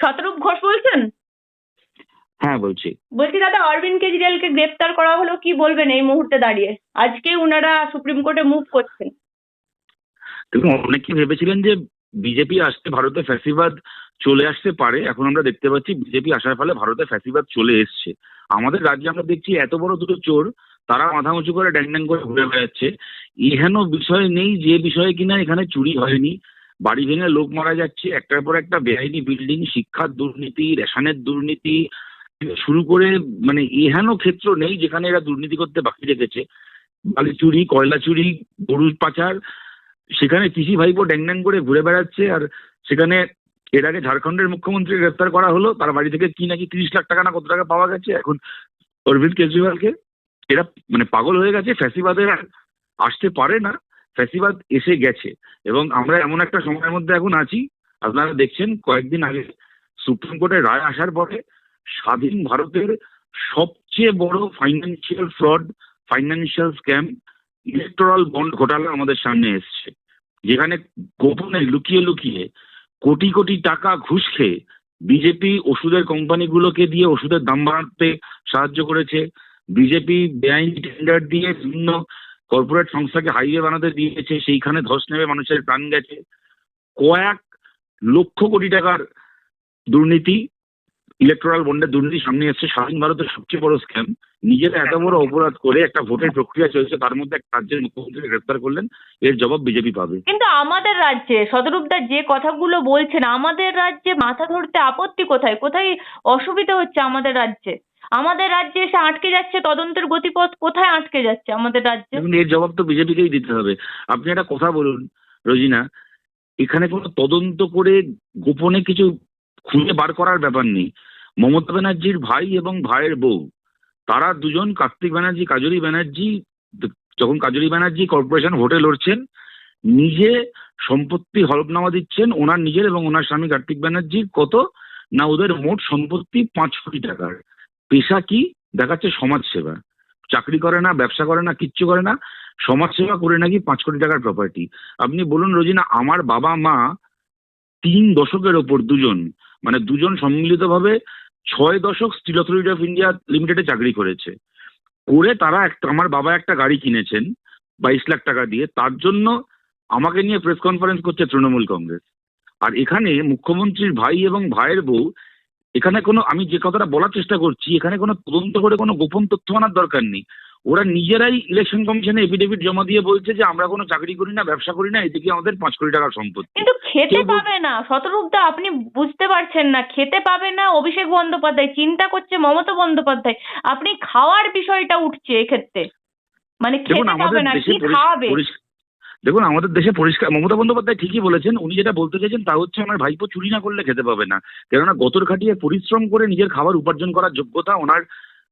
শতরূপ ঘোষ বলছেন? হ্যাঁ বলছি। বলছি দাদা অরবিন্দ কেজরিওয়ালকে গ্রেপ্তার করা হলো কি বলবেন এই মুহূর্তে দাঁড়িয়ে? আজকে উনারা সুপ্রিম কোর্টে মুভ করছেন। দেখুন অনেকে ভেবেছিলেন যে বিজেপি আসতে ভারতে ফ্যাসিবাদ চলে আসতে পারে। এখন আমরা দেখতে পাচ্ছি বিজেপি আসার ফলে ভারতে ফ্যাসিবাদ চলে এসছে। আমাদের রাজ্যে আমরা দেখছি এত বড় দুটো চোর তারা মাথা উঁচু করে ড্যাং ড্যাং করে ঘুরে বেড়াচ্ছে। এহেন বিষয় নেই যে বিষয়ে কিনা এখানে চুরি হয়নি। বাড়ি ভেঙে লোক মারা যাচ্ছে, একটার পর একটা বেআইনি বিল্ডিং শিক্ষার দুর্নীতি, রেশনের দুর্নীতি, শুরু করে মানে এহেন ক্ষেত্র নেই যেখানে এরা দুর্নীতি করতে বাকি রেখেছে। বালি চুরি, কয়লা চুরি গরু পাচার, সেখানে কৃষি ভাইপো ড্যাং ড্যাং করে ঘুরে বেড়াচ্ছে আর সেখানে এর আগে ঝাড়খণ্ডের মুখ্যমন্ত্রী গ্রেফতার করা হলো, তার বাড়ি থেকে কি নাকি তিরিশ লাখ টাকা না কত টাকা পাওয়া গেছে, এখন অরবিন্দ কেজরিওয়ালকে, এরা মানে পাগল হয়ে গেছে, ফ্যাসিবাদের আসতে পারে না। ফ্যাসিবাদ এসে গেছে। এবং আমরা এমন একটা সময়ের মধ্যে এখন আছি, আপনারা দেখছেন কয়েকদিন আগে সুপ্রিম কোর্টের রায় আসার পরে স্বাধীন ভারতের সবচেয়ে বড় financial fraud financial scam electoral bond ঘোটালা আমাদের সামনে এসছে। যেখানে গোপনে লুকিয়ে লুকিয়ে কোটি কোটি টাকা ঘুষ খেয়ে বিজেপি ওষুধের কোম্পানিগুলোকে দিয়ে ওষুধের দাম বাড়াতে সাহায্য করেছে। বিজেপি বেআইনি টেন্ডার দিয়ে বিভিন্ন কর্পোরেট সংস্থাকে হাইওয়ে বানাতে দিয়েছে, সেইখানে ধস নেমে মানুষের প্রাণ গেছে। কয়েক লক্ষ কোটি টাকার দুর্নীতি ইলেকট্রাল বন্ডের দুর্নীতি সামনে এসছে। স্বাধীন ভারতের সবচেয়ে বড় স্ক্যাম নিজেরা এত বড় অপরাধ করে একটা ভোটের প্রক্রিয়া চলছে, তার মধ্যে একটা রাজ্যের মুখ্যমন্ত্রীকে গ্রেপ্তার করলেন, এর জবাব বিজেপি পাবে। কিন্তু আমাদের রাজ্যে শতরূপদা যে কথাগুলো বলছেন, আমাদের রাজ্যে মাথা ধরতে আপত্তি কোথায়? কোথায় অসুবিধা হচ্ছে আমাদের রাজ্যে? আমাদের রাজ্যে এসে আটকে যাচ্ছে, তদন্তের গতিপথ কোথায় আটকে যাচ্ছে আমাদের রাজ্যে? দেখুন, এর জবাব তো বিজেপিকেই দিতে হবে। আপনি একটা কথা বলুন, রোজিনা, এখানে কোনো তদন্ত করে গোপনে কিছু খুঁজে বার করার ব্যাপার নেই। মমতা ব্যানার্জির ভাই এবং ভাইয়ের বউ, তারা দুজন, কার্তিক ব্যানার্জি কাজরি ব্যানার্জি, যখন কাজরি ব্যানার্জি কর্পোরেশন ভোটে লড়ছেন, নিজে সম্পত্তি হলফনামা দিচ্ছেন, ওনার নিজের এবং ওনার স্বামী কার্তিক ব্যানার্জির কত? না, ওদের মোট সম্পত্তি পাঁচ কোটি টাকার। পেশা কি? দেখাচ্ছে সমাজসেবা। চাকরি করে না, ব্যবসা করে না, কিচ্ছু করে না, সমাজসেবা করে নাকি পাঁচ কোটি টাকার প্রপার্টি আপনি বলুন রোজিনা, আমার বাবা মা তিন দশকের ওপর দুজন মানে দুজন সম্মিলিতভাবে ছয় দশক স্টিল অথরিটি অফ ইন্ডিয়া লিমিটেডে চাকরি করেছে। করে তারা একটা, আমার বাবা একটা গাড়ি কিনেছেন, বাইশ লাখ টাকা দিয়ে। তার জন্য আমাকে নিয়ে প্রেস কনফারেন্স করছে তৃণমূল কংগ্রেস। আর এখানে মুখ্যমন্ত্রীর ভাই এবং ভাইয়ের বউ এখানে কোনো আমি যে কথাটা বলার চেষ্টা করছি এখানে কোনো তদন্ত করে কোনো গোপন তথ্য আনার দরকার নেই। ওরা নিজেরাই ইলেকশন কমিশনে এফিডেভিট জমা দিয়ে বলছে যে আমরা কোনো চাকরি করি না ব্যবসা করি না এদিকে আমাদের পাঁচ কোটি টাকার সম্পত্তি? কিন্তু খেতে পাবে না। শতরূপদা আপনি বুঝতে পারছেন না। খেতে পাবে না অভিষেক বন্দ্যোপাধ্যায়। চিন্তা করছে মমতা বন্দ্যোপাধ্যায়। আপনি খাওয়ার বিষয়টা উঠছে এক্ষেত্রে। মানে খেতে পাবে না কি খাওয়াবে দেখুন, আমাদের দেশে পরিষ্কার, মমতা বন্দ্যোপাধ্যায় ঠিকই বলেছেন, উনি যেটা বলতে চাইছেন তা হচ্ছে আমার ভাইপো চুরি না করলে খেতে পাবে না। কেননা গতর খাটিয়ে পরিশ্রম করে নিজের খাবার উপার্জন করার যোগ্যতা ওনার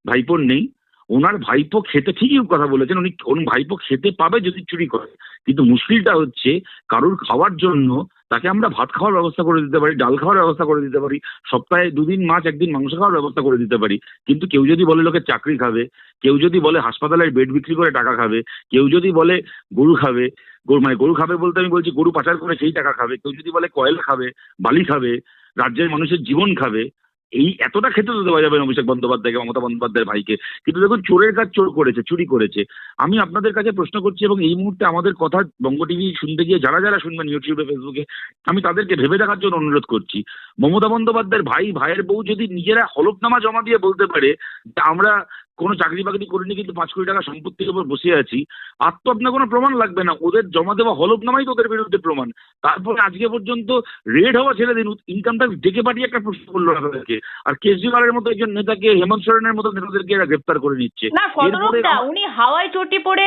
ভাইপোর নেই। ওনার ভাইপো খেতে ঠিকই কথা বলেছেন, উনি ওর ভাইপো খেতে পাবে যদি চুরি করে। কিন্তু মুশকিলটা হচ্ছে কারুর খাওয়ার জন্য তাকে আমরা ভাত খাওয়ার ব্যবস্থা করে দিতে পারি, ডাল খাওয়ার ব্যবস্থা করে দিতে পারি, সপ্তাহে দুদিন মাছ, একদিন মাংস খাওয়ার ব্যবস্থা করে দিতে পারি। কিন্তু কেউ যদি বলে লোকে চাকরি খাবে, কেউ যদি বলে হাসপাতালের বেড বিক্রি করে টাকা খাবে, কেউ যদি বলে গরু খাবে গরু মানে গরু খাবে বলতে আমি বলছি গরু পাচার করে সেই টাকা খাবে। কেউ যদি বলে কয়লা খাবে, বালি খাবে, রাজ্যের মানুষের জীবন খাবে, এই এতটা খেতে তো দেওয়া যাবে অভিষেক বন্দ্যোপাধ্যায়কে, মমতা বন্দ্যোপাধ্যায়ের ভাইকে। কিন্তু দেখুন, চোরের কাজ চোর করেছে, চুরি করেছে। আমি আপনাদের কাছে প্রশ্ন করছি এবং এই মুহূর্তে আমাদের কথা বঙ্গ টিভি শুনতে গিয়ে যারা যারা শুনবেন ইউটিউবে, ফেসবুকে, আমি তাদেরকে ভেবে দেখার জন্য অনুরোধ করছি। মমতা বন্দ্যোপাধ্যায়ের ভাই, ভাইয়ের বউ যদি নিজেরা হলফনামা জমা দিয়ে বলতে পারে যে আমরা কোনো চাকরি বাকরি করিনি কিন্তু পাঁচ কোটি টাকা সম্পত্তির উপর বসে আছি। আর তো আপনার কোনো প্রমাণ লাগবে না। ওদের জমা দেওয়া হলফনামাই তো ওদের বিরুদ্ধে প্রমাণ। তারপরে আজকে পর্যন্ত রেড হওয়া ছেড়ে দিন ইনকাম ট্যাক্স ডেকে পাঠিয়ে একটা প্রশ্ন করল না তাদেরকে আর কেজরিওয়ালের মতো একজন নেতাকে হেমন্ত সোরেনের মতো নেতাদেরকে এরা গ্রেপ্তার করে নিচ্ছে। উনি হাওয়াই চটি পরে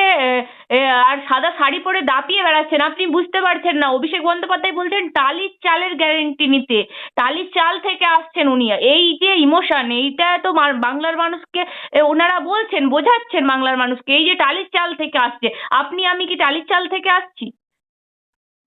আর সাদা শাড়ি পরে দাপিয়ে বেড়াচ্ছেন। আপনি বুঝতে পারছেন না অভিষেক বন্দ্যোপাধ্যায় বলছেন টালির চালের গ্যারেন্টি নিতে। টালির চাল থেকে আসছেন উনি। এই যে ইমোশন এইটা তো বাংলার মানুষকে ওনারা বলছেন, বোঝাচ্ছেন বাংলার মানুষকে, এই যে টালির চাল থেকে আসছে, আপনি, আমি কি টালির চাল থেকে আসছি?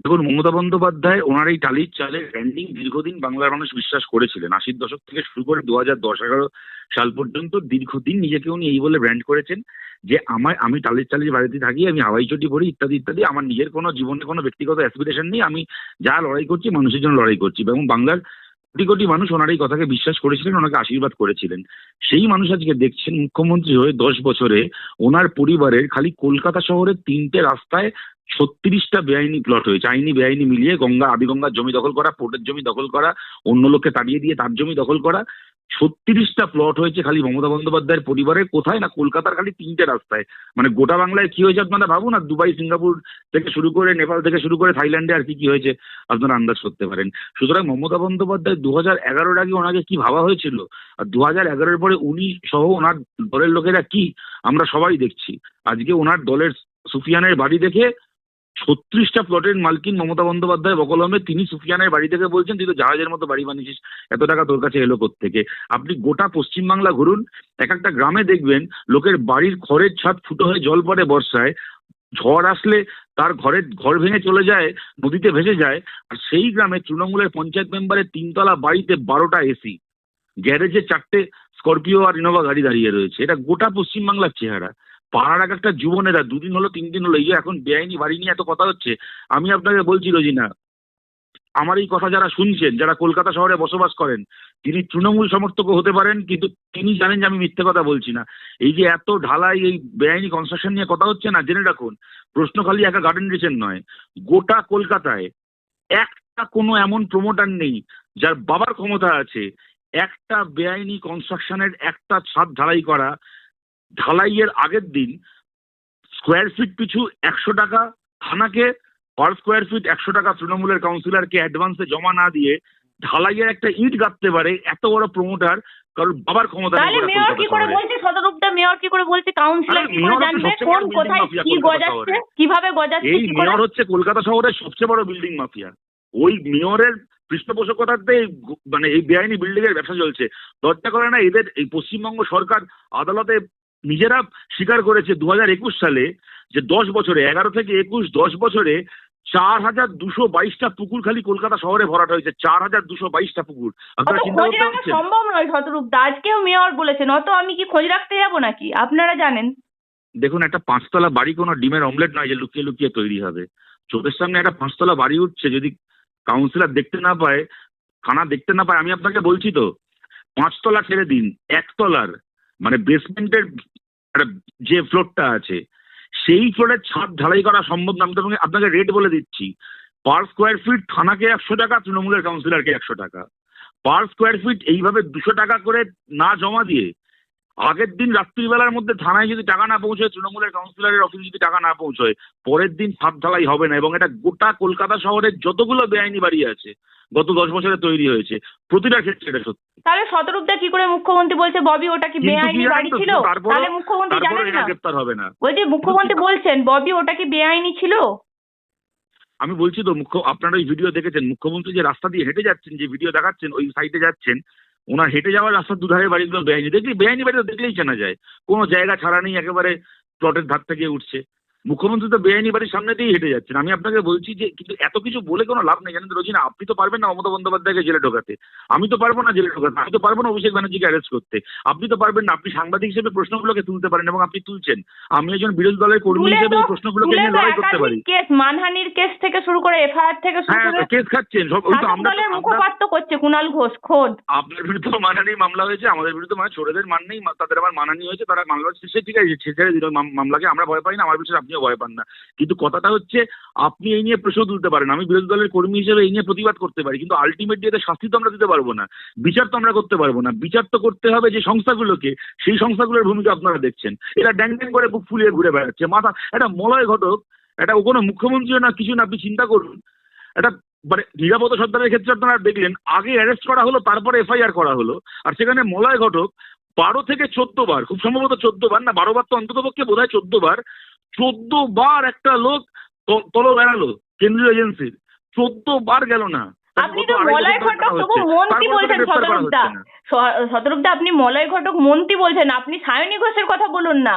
দেখুন, মমতা বন্দ্যোপাধ্যায় ওনার এই টালির চালের ব্র্যান্ডিং দীর্ঘদিন বাংলার মানুষ বিশ্বাস করেছিলেন। আশির দশক থেকে শুরু করে দু হাজার দশ, এগারো সাল পর্যন্ত দীর্ঘদিন নিজেকে উনি এই বলে ব্র্যান্ড করেছেন যে আমার আমি টালির চালের বাড়িতে থাকি, আমি হাওয়াই চটি পরি, ইত্যাদি ইত্যাদি, আমার নিজের কোনো জীবনে কোনো ব্যক্তিগত অ্যাসপিরেশন নেই, আমি যা লড়াই করছি, মানুষের জন্য লড়াই করছি। এবং বাংলার কোটি কোটি মানুষ ওনার এই কথাকে বিশ্বাস করেছিলেন, ওনাকে আশীর্বাদ করেছিলেন। সেই মানুষ আজকে দেখছেন, মুখ্যমন্ত্রী হয়ে দশ বছরে ওনার পরিবারের খালি কলকাতা শহরের তিনটে রাস্তায় ছত্রিশটা বেআইনি প্লট হয়েছে। আইনি বেআইনি মিলিয়ে গঙ্গা আবিগঙ্গার জমি দখল করা, পোর্টের জমি দখল করা, অন্য লোককে তাড়িয়ে দিয়ে তার জমি দখল করা। ছত্রিশটা প্লট হয়েছে খালি মমতা বন্দ্যোপাধ্যায়ের পরিবারের কোথায় না কলকাতার খালি তিনটে রাস্তায়। মানে গোটা বাংলায় কি হয়েছে আপনারা ভাবুন? আর দুবাই, সিঙ্গাপুর থেকে শুরু করে, নেপাল থেকে শুরু করে, থাইল্যান্ডে আর কি কি হয়েছে, আপনারা আন্দাজ করতে পারেন। সুতরাং মমতা বন্দ্যোপাধ্যায় দু হাজার এগারোর আগে ওনাকে কি ভাবা হয়েছিল? আর দু হাজার এগারোর পরে উনি সহ ওনার দলের লোকেরা কি? আমরা সবাই দেখছি। আজকে ওনার দলের সুফিয়ানের বাড়ি দেখে ছত্রিশটা প্লটের মালকিন মমতা বন্দ্যোপাধ্যায় বকলমে তিনি সুফিয়ানের বাড়ি থেকে বলছেন, তুই তো জাহাজের মতো বাড়ি বানিয়েছিস, এত টাকা তোর কাছে এলো থেকে আপনি গোটা পশ্চিমবাংলা ঘুরুন, এক একটা গ্রামে দেখবেন, লোকের বাড়ির খড়ের ছাদ ফুটো হয়ে জল পড়ে বর্ষায়, ঝড় আসলে তার ঘরের ঘর ভেঙে চলে যায়, নদীতে ভেসে যায়, আর সেই গ্রামে তৃণমূলের পঞ্চায়েত মেম্বারের তিনতলা বাড়িতে বারোটা এসি গ্যারেজে চারটে স্করপিও আর ইনোভা গাড়ি দাঁড়িয়ে রয়েছে। এটা গোটা পশ্চিমবাংলার চেহারা। পাড়ার এক একটা যুবনেরা দুদিন হলো তিন দিন হলো, এই যে এখন বেআইনি বাড়ি নিয়ে এত কথা হচ্ছে, আমি আপনাকে বলছি রোজিনা, আমার এই কথা যারা শুনছেন, যারা কলকাতা শহরে বসবাস করেন, তিনি তৃণমূল সমর্থকও হতে পারেন, কিন্তু তিনি জানেন যে আমি মিথ্যে কথা বলছি না। এই যে এত ঢালাই, এই বেআইনি কনস্ট্রাকশন নিয়ে কথা হচ্ছে না, জেনে রাখুন, প্রশ্ন খালি একা গার্ডেন রিচের নয়, গোটা কলকাতায় একটা কোনো এমন প্রমোটার নেই, যার বাবার ক্ষমতা আছে, একটা বেআইনি কনস্ট্রাকশনের একটা ছাদ ঢালাই করা ঢালাইয়ের আগের দিন স্কোয়ার ফিট পিছু একশো টাকা থানাকে পার স্কোয়ার ফিট একশো টাকা তৃণমূলের কাউন্সিলরকে অ্যাডভান্সে জমা না দিয়ে ঢালাইয়ের একটা ইট গাঁথতে পারে এত বড় প্রমোটার কারণ বাবার ক্ষমতা তাহলে মেয়র কি করে বলছে? সদরূপটা মেয়র কি করে বলছে? কাউন্সিলর কি করে জানবে? কোন কোথায় কি গজাচ্ছে? কীভাবে গজাচ্ছে? এই মেয়র হচ্ছে কলকাতা শহরের সবচেয়ে বড় বিল্ডিং মাফিয়া ওই মেয়রের পৃষ্ঠপোষকতাতে মানে এই বেআইনি বিল্ডিং এর ব্যবসা চলছে। লজ্জা করে না এদের এই পশ্চিমবঙ্গ সরকার আদালতে নিজেরা স্বীকার করেছে দু হাজার একুশ সালে যে দশ বছরে এগারো থেকে একুশ দশ বছরে চার হাজার দুশো বাইশটা পুকুর খালি কলকাতা শহরে ভরাট হয়েছে চার হাজার দুশো বাইশটা পুকুর। সম্ভব নয় শতরূপদা আজকেও মেয়র বলেছেন অত আমি কি খোঁজ রাখতে যাব নাকি? আপনারা জানেন। দেখুন একটা পাঁচতলা বাড়ি কোনো ডিমের অমলেট নয় যে লুকিয়ে লুকিয়ে তৈরি হবে। চোখের সামনে একটা পাঁচতলা বাড়ি উঠছে যদি কাউন্সিলর দেখতে না পায় থানা দেখতে না পায় আমি আপনাকে বলছি তো পাঁচতলা ছেড়ে দিন একতলার। মানে বেসমেন্টের যে ফ্লোরটা আছে, সেই ফ্লোরের ছাদ ঢালাই করা সম্ভব না। আমি আপনাকে রেট বলে দিচ্ছি। পার স্কোয়ার ফিট থানাকে একশো টাকা, তৃণমূলের কাউন্সিলরকে একশো টাকা। পার স্কোয়ার ফিট এইভাবে দুশো টাকা করে না জমা দিয়ে আগের দিন রাত্রিবেলার মধ্যে থানায় যদি টাকা না পৌঁছয় তৃণমূলের কাউন্সিলরের অফিসে যদি টাকা না পৌঁছয় পরের দিন ছাদ ঢালাই হবে না। এবং এটা গোটা কলকাতা শহরের যতগুলো বেআইনি বাড়ি আছে গত দশ বছরে তৈরি হয়েছে প্রতিটা ক্ষেত্রে এটা সত্যি। তাহলে শতরূপদা কি করে মুখ্যমন্ত্রী বলছে ববি ওটা কি বেআইনি বাড়ি ছিল? তাহলে মুখ্যমন্ত্রী জানেন না। গ্রেপ্তার হবে না। বলছি মুখ্যমন্ত্রী বলছেন ববি ওটা কি বেআইনি ছিল? আমি বলছি তো মুখ্য আপনারা ওই ভিডিও দেখেছেন মুখ্যমন্ত্রী যে রাস্তা দিয়ে হেঁটে যাচ্ছেন যে ভিডিও দেখাচ্ছেন ওই সাইডে যাচ্ছেন ওনার হেঁটে যাওয়ার রাস্তার দুধারে বাড়িগুলো বেআইনি। দেখলি বেআইনি বাড়ি তো দেখলেই চেনা যায়। কোনো জায়গা ছাড়া নেই, একেবারে প্লটের ধার থেকে উঠছে। মুখ্যমন্ত্রী তো বেআইনি বাড়ির সামনে দিয়েই হেঁটে যাচ্ছেন। আমি আপনাকে বলছি যে কিন্তু এত কিছু বলে কোনো লাভ নেই। জানেন তো রোজিনা আপনি তো পারবেন না মমতা বন্দ্যোপাধ্যায়কে জেলে ঢোকাতে। আমি তো পারব না জেলে ঢোকাতে। আমি তো পারব না অভিষেক ব্যানার্জিকে অ্যারেস্ট করতে। আপনি তো পারবেন না। আপনি সাংবাদিক হিসেবে প্রশ্নগুলোকে তুলতে পারেন এবং আপনি তুলছেন। আমি একজন বিরোধী দলের কর্মী হিসেবে এই প্রশ্নগুলোকে নিয়ে লড়াই করতে পারি। কেস মানহানির কেস থেকে শুরু করে এফআইআর থেকে শুরু হ্যাঁ করে কেস খাচ্ছেন। সব ওই তো আমরা মুখপাত্র করছে কুণাল ঘোষ খোদ। আপনার বিরুদ্ধে মানহানি মামলা হয়েছে। আমাদের বিরুদ্ধে মানে ছোটদের মান নেই। তাদের আবার মানহানি হয়েছে। তারা মামলা সে ঠিক আছে ছেড়ে দিল মাম- মামলাকে। আমরা ভয় পাই না। আমার বিষয়ে আপনিও ভয় পান না। কিন্তু কথাটা হচ্ছে, আপনি এই নিয়ে প্রশ্ন তুলতে পারেন। আমি বিরোধী দলের কর্মী হিসেবে এই নিয়ে প্রতিবাদ করতে পারি, কিন্তু আলটিমেটলি এদের শাস্তি তো আমরা দিতে পারব না। বিচার তো আমরা করতে পারব না। বিচার তো করতে হবে যে সংস্থাগুলোকে, সেই সংস্থাগুলোর ভূমিকা আপনারা দেখছেন। এরা ড্যাং ড্যাং করে বুক ফুলিয়ে ঘুরে বেড়াচ্ছে। মাথা, একটা মলয় ঘটক এটা কোনো মুখ্যমন্ত্রীও না, কিছু না, আপনি চিন্তা করুন। একটা মানে নিরাপত্তা সর্দারের ক্ষেত্রে আপনারা দেখলেন, আগে অ্যারেস্ট করা হলো, তারপরে এফআইআর করা হলো। আর সেখানে মলয় ঘটক, বারো থেকে চোদ্দ বার, খুব সম্ভবত চোদ্দ বার না, বারো বার তো অন্তত পক্ষে বোধ হয় চোদ্দ বার চোদ্দ বার একটা লোক তলো বেড়ালো কেন্দ্রীয় এজেন্সির। চোদ্দ বার গেল না। আপনি তো মলয় ঘটক তবু মন্ত্রী বলছেন শতরূপদা শতরূপদা আপনি মলয় ঘটক মন্ত্রী বলছেন আপনি সায়নী ঘোষের কথা বলুন না।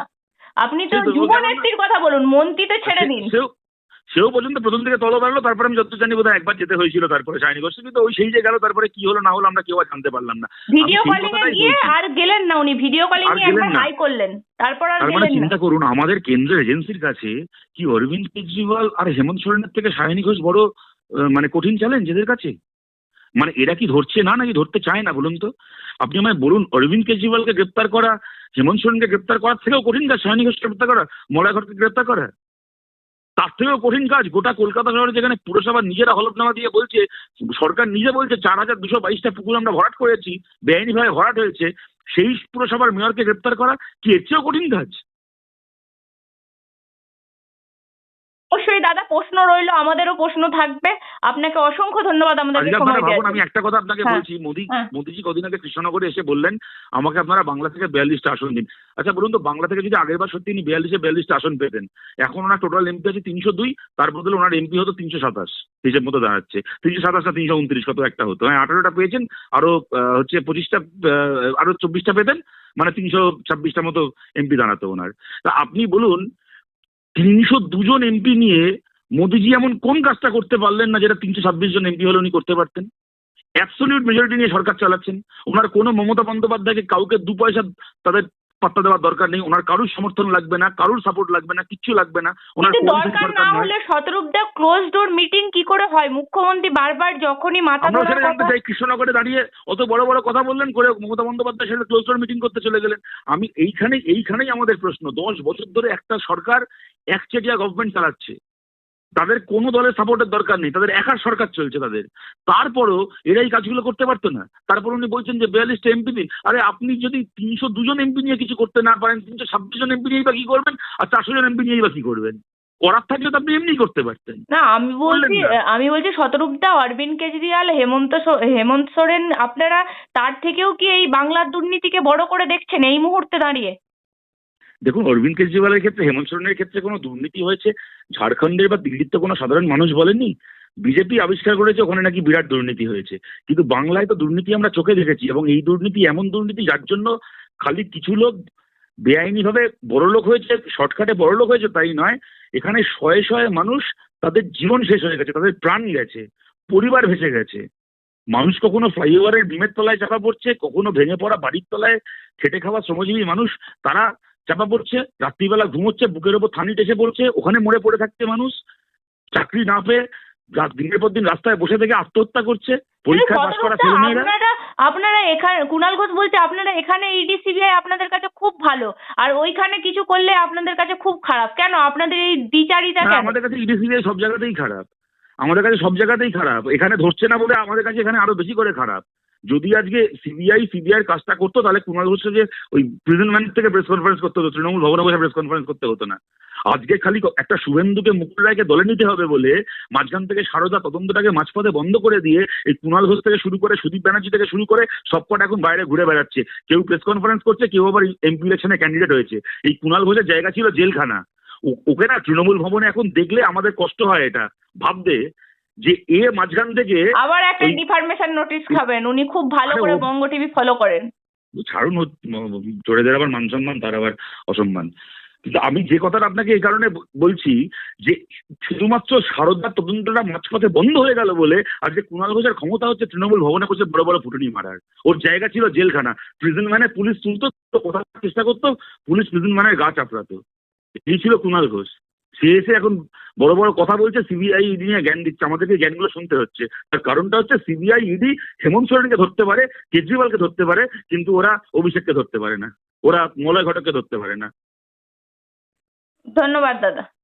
আপনি তো যুব। নেত্রীর কথা বলুন মন্ত্রী তো ছেড়ে দিন। সেও পর্যন্ত প্রথম থেকে তল বেরোলো তারপরে আমি যত জানি বোধহয় একবার যেতে হয়েছিল তারপরে সাইনি করছে কিন্তু ওই সেই যে গেল তারপরে কি হলো না হলো আমরা কেউ আর জানতে পারলাম না। ভিডিও কলিং এ গিয়ে আর গেলেন না উনি ভিডিও কলিং এ একবার হাই করলেন। তারপর আর মানে গেলেন না। চিন্তা করুন আমাদের কেন্দ্রের এজেন্সির কাছে কি অরবিন্দ কেজরিওয়াল আর হেমন্ত সোরেনের থেকে সায়নী ঘোষ বড় মানে কঠিন চ্যালেঞ্জ এদের কাছে? মানে এরা কি ধরছে না নাকি ধরতে চায় না বলুন তো? আপনি আমায় বলুন অরবিন্দ কেজরিওয়ালকে গ্রেপ্তার করা হেমন্ত সোরেনকে গ্রেপ্তার করার থেকেও কঠিন কাজ সায়নী ঘোষকে গ্রেপ্তার করা মলয় ঘরকে গ্রেপ্তার করা? থেকেও কঠিন কাজ গোটা কলকাতা শহরে যেখানে পুরসভা নিজেরা হলফনামা দিয়ে বলছে, সরকার নিজে বলছে চার হাজার দুশো বাইশটা পুকুর আমরা ভরাট করেছি, বেআইনিভাবে ভরাট হয়েছে, সেই পুরসভার মেয়রকে গ্রেপ্তার করা কি এর চেয়েও কঠিন কাজ? অবশ্যই দাদা, প্রশ্ন রইল, আমাদেরও প্রশ্ন থাকবে। আপনাকে অসংখ্য ধন্যবাদ সময় দেওয়ার আমি একটা কথা আপনাকে হ্যাঁ, বলছি। মোদি হ্যাঁ। মোদিজি কদিন আগে কৃষ্ণনগরে এসে বললেন আমাকে আপনারা বাংলা থেকে বিয়াল্লিশটা আসন দিন। আচ্ছা বলুন তো বাংলা থেকে যদি আগের বার সত্যি তিনি বিয়াল্লিশে বিয়াল্লিশটা আসন পেতেন এখন ওনার টোটাল এমপি আছে তিনশো দুই তার বদলে ওনার এমপি হতো তিনশো সাতাশ হিসেব মতো দাঁড়াচ্ছে। তিনশো সাতাশ না তিনশো উনত্রিশ কত একটা হতো। হ্যাঁ আঠারোটা পেয়েছেন আরও হচ্ছে পঁচিশটা আরও চব্বিশটা পেতেন মানে তিনশো ছাব্বিশটা মতো এমপি দাঁড়াতো ওনার। তা আপনি বলুন তিনশো দুজন এমপি নিয়ে মোদিজি এমন কোন কাজটা করতে পারলেন না যেটা তিনশো ছাব্বিশ জন এমপি হলে উনি করতে পারতেন? অ্যাবসলিউট মেজরিটি নিয়ে সরকার চালাচ্ছেন। ওনার কোনো মমতা বন্দ্যোপাধ্যায়কে কাউকে দু পয়সা তাদের পাত্তা দেওয়ার দরকার নেই। ওনার কারুর সমর্থন লাগবে না কারুর সাপোর্ট লাগবে না কিচ্ছু লাগবে না। ওনার দরকার না হলে শতরূপদা ক্লোজ ডোর মিটিং কি করে হয়? মুখ্যমন্ত্রী বারবার যখনই মাথা আমরা সেটা জানতে চাই। কৃষ্ণনগরে দাঁড়িয়ে অত বড় বড় কথা বললেন করে মমতা বন্দ্যোপাধ্যায় সেটা ক্লোজ ডোর মিটিং করতে চলে গেলেন। আমি এইখানে এইখানেই আমাদের প্রশ্ন। দশ বছর ধরে একটা সরকার একচেটিয়া গভর্নমেন্ট চালাচ্ছে। তাদের কোনো দলের সাপোর্টের দরকার নেই তাদের একার সরকার চলছে তাদের। তারপরও এরা এই কাজগুলো করতে পারতো না। তারপর উনি বলছেন যে বিয়াল্লিশটা এমপি দিন আরে আপনি যদি তিনশো দুজন এমপি নিয়ে কিছু করতে না পারেন তিনশো ছাব্বিশ জন এমপি নিয়েই বা কি করবেন আর চারশো জন এমপি নিয়েই বা কি করবেন? করার থাকলে তো আপনি এমনি করতে পারতেন। না আমি বলছি আমি বলছি শতরূপদা অরবিন্দ কেজরিওয়াল হেমন্ত হেমন্ত সোরেন আপনারা তার থেকেও কি এই বাংলার দুর্নীতিকে বড় করে দেখছেন এই মুহূর্তে দাঁড়িয়ে? দেখুন, অরবিন্দ কেজরিওয়ালের ক্ষেত্রে, হেমন্ত সোরেনের ক্ষেত্রে কোনো দুর্নীতি হয়েছে? ঝাড়খণ্ডের বা দিল্লির তো কোনো সাধারণ মানুষ বলেননি? বিজেপি আবিষ্কার করেছে, ওখানে নাকি বিরাট দুর্নীতি হয়েছে। কিন্তু বাংলায় তো দুর্নীতি আমরা চোখে দেখেছি, এবং এই দুর্নীতি এমন দুর্নীতি যার জন্য খালি কিছু লোক বেআইনিভাবে বড়লোক হয়েছে, শর্টকাটে বড়লোক হয়েছে, তাই নয়। এখানে শয়ে শয়ে মানুষ তাদের জীবন শেষ হয়ে গেছে, তাদের প্রাণ গেছে, পরিবার ভেসে গেছে। মানুষ কখনো ফ্লাইওভারের বিমের তলায় চাপা পড়ছে, কখনো ভেঙে পড়া বাড়ির তলায় খেটে খাওয়া শ্রমজীবী মানুষ, তারা চাপা পড়ছে রাত্রিবেলা ঘুমোচ্ছে বুকের ওপর থানিট এসে পড়ছে ওখানে মরে পড়ে থাকছে মানুষ। চাকরি না পেয়ে দিনের পর দিন রাস্তায় বসে থেকে আত্মহত্যা করছে পরীক্ষায় পাশ করা ছেলেমেয়েরা আপনারা এখানে কুণাল ঘোষ বলছে আপনারা এখানে ইডি সিবিআই আপনাদের কাছে খুব ভালো আর ওইখানে কিছু করলে আপনাদের কাছে খুব খারাপ। কেন? আপনাদের এই দ্বিচারিতা কেন? আমাদের কাছে ইডিসিবিআই সব জায়গাতেই খারাপ। আমাদের কাছে সব জায়গাতেই খারাপ। এখানে ধরছে না বলে আমাদের কাছে এখানে আরও বেশি করে খারাপ। যদি আজকে সিবিআই সিবিআই কাজটা করতো, তাহলে কুণাল ঘোষকে যে ওই প্রিজন ম্যানেজ থেকে প্রেস কনফারেন্স করতে হতো, তৃণমূল ভবনে বসে প্রেস কনফারেন্স করতে হতো না। আজকে খালি একটা শুভেন্দুকে মুকুল রায়কে দলে নিতে হবে বলে মাঝখান থেকে সারদা তদন্তটাকে মাঝপথে বন্ধ করে দিয়ে এই কুণাল ঘোষ থেকে শুরু করে সুদীপ ব্যানার্জি থেকে শুরু করে সবকটা এখন বাইরে ঘুরে বেড়াচ্ছে। কেউ প্রেস কনফারেন্স করছে, কেউ আবার এমপি ইলেকশনে ক্যান্ডিডেট হয়েছে। এই কুণাল ঘোষের জায়গা ছিল জেলখানা। ওকে না তৃণমূল ভবনে এখন দেখলে আমাদের কষ্ট হয় এটা। ভাবতে যে এ মাঝখান থেকে আবার একটা ডিফার্মেশন নোটিশ খাবেন। উনি খুব ভালো করে বঙ্গ টিভি ফলো করেন। ছাড়ুন চোরেদের আবার মান সম্মান তার আবার অসম্মান। কিন্তু আমি যে কথাটা আপনাকে এই কারণে বলছি যে শুধুমাত্র সারদার তদন্তটা মাঝপথে বন্ধ হয়ে গেল বলে আজকে কুণাল ঘোষের ক্ষমতা হচ্ছে তৃণমূল ভবনে বসে বড় বড় ফুটুনি মারার। ওর জায়গা ছিল জেলখানা। প্রিজন ম্যানে পুলিশ তুলতো কথা চেষ্টা করতো পুলিশ প্রিজন ম্যানের গা চাপড়াতো। এই ছিল কুণাল ঘোষ। সে এসে এখন বড় বড় কথা বলছে সিবিআই ইডি নিয়ে জ্ঞান দিচ্ছে, আমাদেরকে জ্ঞানগুলো শুনতে হচ্ছে। তার কারণটা হচ্ছে সিবিআই ইডি হেমন্ত সোরেনকে ধরতে পারে, কেজরিওয়ালকে ধরতে পারে, কিন্তু ওরা অভিষেককে ধরতে পারে না। ওরা মলয় ঘটককে ধরতে পারে না। ধন্যবাদ, দাদা।